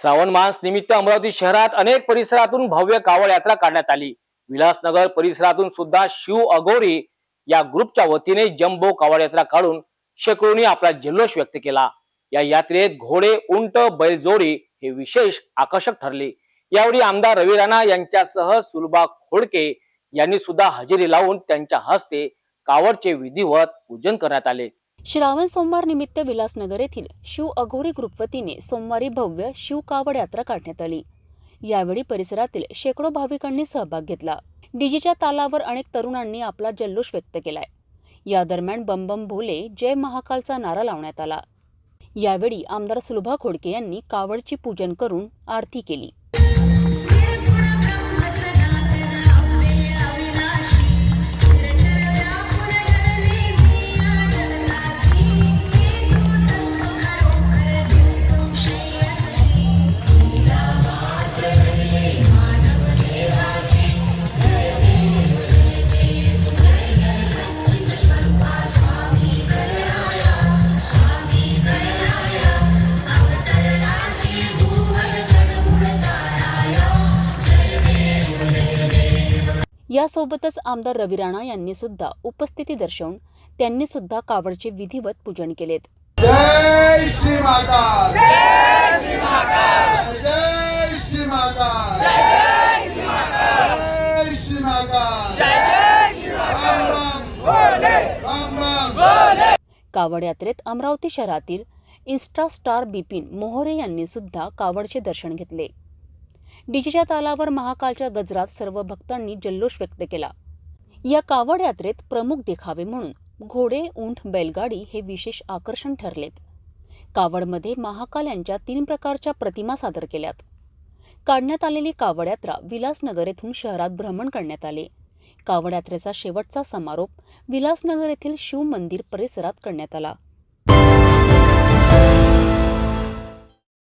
श्रावण मास निमित्त अमरावती शहरात अनेक परिसरातून भव्य कावड यात्रा काढण्यात आली. विलासनगर परिसरातून सुद्धा शिव अगोरी या ग्रुपच्या वतीने जम्बो कावड यात्रा काढून शेकडोनी आपला जल्लोष व्यक्त केला. या यात्रेत घोडे उंट बैलजोडी हे विशेष आकर्षक ठरले. यावेळी आमदार रवी राणा यांच्यासह सुलभा खोडके यांनी सुद्धा हजेरी लावून त्यांच्या हस्ते कावडचे विधिवत पूजन करण्यात आले. श्रावण सोमवार निमित्त विलासनगर येथील शिव अघोरी ग्रुप वतीने सोमवारी भव्य शिव कावड यात्रा काढण्यात आली. यावेळी परिसरातील शेकडो भाविकांनी सहभाग घेतला. डीजेच्या तालावर अनेक तरुणांनी आपला जल्लोष व्यक्त केलाय. या दरम्यान बम बम भोले जय महाकालचा नारा लावण्यात आला. यावेळी आमदार सुलभा खोडके यांनी कावडची पूजन करून आरती केली. यासोबतच आमदार रवी राणा यांनी सुद्धा उपस्थिती दर्शवून त्यांनी सुद्धा कावडचे विधिवत पूजन केलेत. जय श्री माता जय श्री माता जय श्री माता जय श्री माता जय श्री माता जय श्री राम राम. राम राम. कावड यात्रेत अमरावती शहरातील इन्स्टा स्टार बिपिन मोहोरे यांनी सुद्धा कावडचे दर्शन घेतले. डीजेच्या तालावर महाकालच्या गजरात सर्व भक्तांनी जल्लोष व्यक्त केला. या कावड यात्रेत प्रमुख देखावे म्हणून घोडे ऊंट बैलगाडी हे विशेष आकर्षण ठरलेत. कावडमध्ये महाकाल यांच्या तीन प्रकारच्या प्रतिमा सादर केल्यात. काढण्यात आलेली कावड यात्रा विलासनगर येथून शहरात भ्रमण करण्यात आले. कावड यात्रेचा शेवटचा समारोप विलासनगर येथील शिव मंदिर परिसरात करण्यात आला.